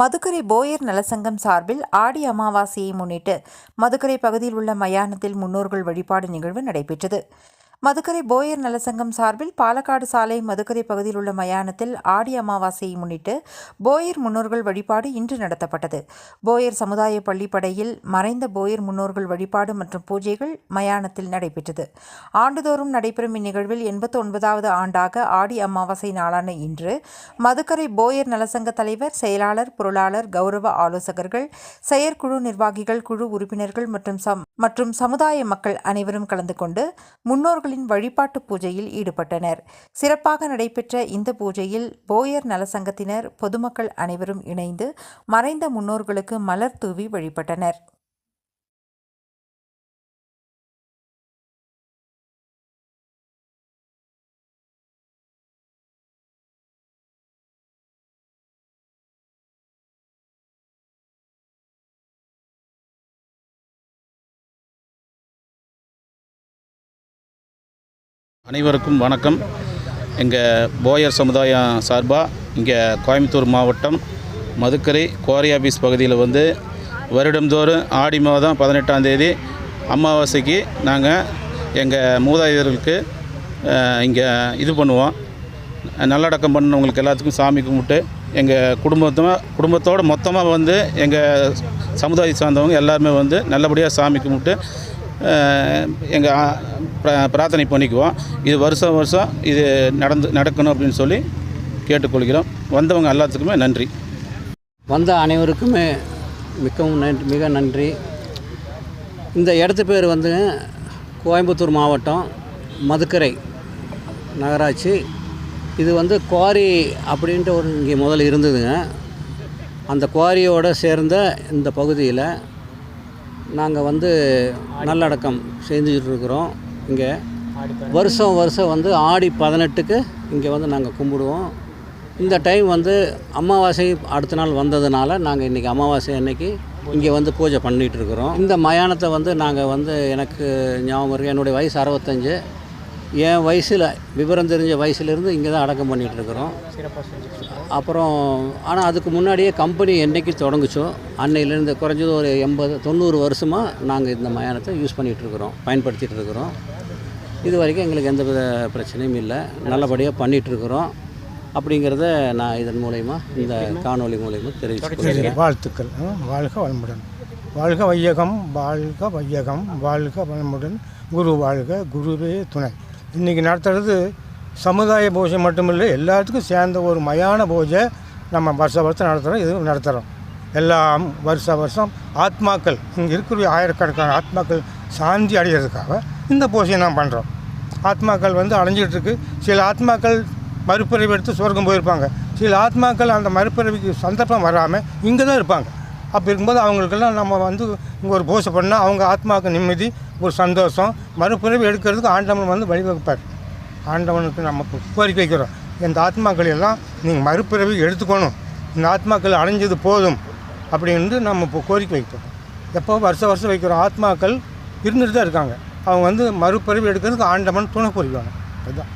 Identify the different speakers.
Speaker 1: Madukkarai Boer நலசங்கம் சார்பில் ஆடி அமாவாசையை முன்னிட்டு மதுக்கரை பகுதியில் உள்ள மயானத்தில் முன்னோர்கள் வழிபாடு நிகழ்வு நடைபெற்றது. மதுக்கரை போயர் நலசங்கம் சார்பில் பாலக்காடு சாலை மதுக்கரை பகுதியில் உள்ள மயானத்தில் ஆடி அமாவாசையை முன்னிட்டு போயர் முன்னோர்கள் வழிபாடு இன்று நடத்தப்பட்டது. போயர் சமுதாய பள்ளிப்படையில் மறைந்த போயர் முன்னோர்கள் வழிபாடு மற்றும் பூஜைகள் மயானத்தில் நடைபெற்றது. ஆண்டுதோறும் நடைபெறும் இந்நிகழ்வில் எண்பத்தி ஒன்பதாவது ஆண்டாக ஆடி அமாவாசை நாளான இன்று மதுக்கரை போயர் நலசங்க தலைவர் செயலாளர் பொருளாளர் கௌரவ ஆலோசகர்கள் செயற்குழு நிர்வாகிகள் குழு உறுப்பினர்கள் மற்றும் சம் மற்றும் சமுதாய மக்கள் அனைவரும் கலந்து கொண்டு முன்னோர்கள் முன்னோர்களின் வழிபாட்டு பூஜையில் ஈடுபட்டனர். சிறப்பாக நடைபெற்ற இந்த பூஜையில் போயர் நலசங்கத்தினர் பொதுமக்கள் அனைவரும் இணைந்து மறைந்த முன்னோர்களுக்கு மலர் தூவி வழிபட்டனர்.
Speaker 2: அனைவருக்கும் வணக்கம். எங்கள் போயர் சமுதாயம் சார்பாக இங்கே கோயம்புத்தூர் மாவட்டம் மதுக்கரை கோரி ஆபீஸ் பகுதியில் வந்து வருடந்தோறும் ஆடி மாதம் பதினெட்டாம் தேதி அமாவாசைக்கு நாங்கள் எங்கள் மூதாதையர்களுக்கு இங்கே இது பண்ணுவோம். நல்லடக்கம் பண்ணவங்களுக்கு எல்லாத்துக்கும் சாமி கும்பிட்டு எங்கள் குடும்பத்தமாக குடும்பத்தோடு மொத்தமாக வந்து எங்கள் சமுதாயத்தை சார்ந்தவங்க எல்லாருமே வந்து நல்லபடியாக சாமி கும்பிட்டு எங்கள் பிரார்த்தனை பண்ணிக்குவோம். இது வருஷம் வருஷம் இது நடந்து நடக்கணும் அப்படின்னு சொல்லி கேட்டுக்கொள்கிறோம். வந்தவங்க எல்லாத்துக்குமே நன்றி.
Speaker 3: வந்த அனைவருக்குமே மிகவும் நன்றி மிக நன்றி. இந்த இடத்து பேர் வந்து கோயம்புத்தூர் மாவட்டம் மதுக்கரை நகராட்சி. இது வந்து குவாரி அப்படின்ட்டு ஒரு இங்கே முதல்ல இருந்ததுங்க. அந்த குவாரியோடு சேர்ந்த இந்த பகுதியில் நாங்கள் வந்து நல்லடக்கம் செஞ்சுட்டு இருக்கிறோம் இங்கே வருஷம் வருஷம் வந்து ஆடி பதினெட்டுக்கு இங்கே வந்து நாங்கள் கும்பிடுவோம். இந்த டைம் வந்து அமாவாசை அடுத்த நாள் வந்ததுனால நாங்கள் இன்றைக்கி அமாவாசை அன்னைக்கு இங்கே வந்து பூஜை பண்ணிகிட்டு இருக்கிறோம் இந்த மயானத்தை வந்து நாங்கள் வந்து எனக்கு ஞாபகம் இருக்குது என்னுடைய வயசு அறுபத்தஞ்சு. என் வயசில் விவரம் தெரிஞ்ச வயசுலேருந்து இங்கே தான் அடக்கம் பண்ணிகிட்டு இருக்கிறோம் அப்புறம் ஆனால் அதுக்கு முன்னாடியே கம்பெனி என்றைக்கு தொடங்குச்சோ அன்னையிலேருந்து குறைஞ்சது ஒரு எண்பது தொண்ணூறு வருஷமாக நாங்கள் இந்த மயானத்தை யூஸ் பண்ணிகிட்டு இருக்கிறோம் பயன்படுத்திகிட்டு இருக்கிறோம் இது வரைக்கும் எங்களுக்கு எந்த வித பிரச்சனையும் இல்லை. நல்லபடியாக பண்ணிகிட்டு இருக்கிறோம் அப்படிங்கிறத நான் இதன் மூலயமா இந்த காணொளி மூலயமா தெரிவிச்சுக்கிறேன்
Speaker 4: வாழ்த்துக்கள். வாழ்க வளமுடன். வாழ்க வையகம் வாழ்க வையகம் வாழ்க வளமுடன். குரு வாழ்க குருவே துணை. இன்றைக்கி நடத்துறது சமுதாய பூஜை மட்டுமில்லை எல்லாத்துக்கும் சேர்ந்த ஒரு மயான பூஜை நம்ம வருஷ வருஷம் நடத்துகிறோம் இது நடத்துகிறோம் எல்லாம் வருஷ வருஷம் ஆத்மாக்கள் இங்கே இருக்கிற ஆயிரக்கணக்கான ஆத்மாக்கள் சாந்தி அடைகிறதுக்காக இந்த பூஜையை நாம் பண்ணுறோம் ஆத்மாக்கள் வந்து அடைஞ்சிட்டு இருக்கு சில ஆத்மாக்கள் மறுபிறவி எடுத்து சொர்க்கம் போயிருப்பாங்க. சில ஆத்மாக்கள் அந்த மறுபிறவிக்கு சந்தர்ப்பம் வராமல் இங்கே தான் இருப்பாங்க. அப்படி இருக்கும்போது அவங்களுக்கெல்லாம் நம்ம வந்து இங்கே ஒரு பூஜை பண்ணால் அவங்க ஆத்மாவுக்கு நிம்மதி ஒரு சந்தோஷம். மறுபிறவி எடுக்கிறதுக்கு ஆண்டவன் வந்து வழிவகுப்பார். ஆண்டவனுக்கு நம்ம கோரிக்கை வைக்கிறோம். இந்த ஆத்மாக்கள் எல்லாம் நீங்கள் மறுபிறவி எடுத்துக்கணும். இந்த ஆத்மாக்கள் அடைஞ்சது போதும் அப்படின்னு நம்ம இப்போ கோரிக்கை வைக்கிறோம். எப்போ வருஷம் வருஷம் வைக்கிறோம் ஆத்மாக்கள் இருந்துட்டு தான் இருக்காங்க. அவங்க வந்து மறுபிறவி எடுக்கிறதுக்கு ஆண்டவன் துணை புரிவாங்க அதுதான்.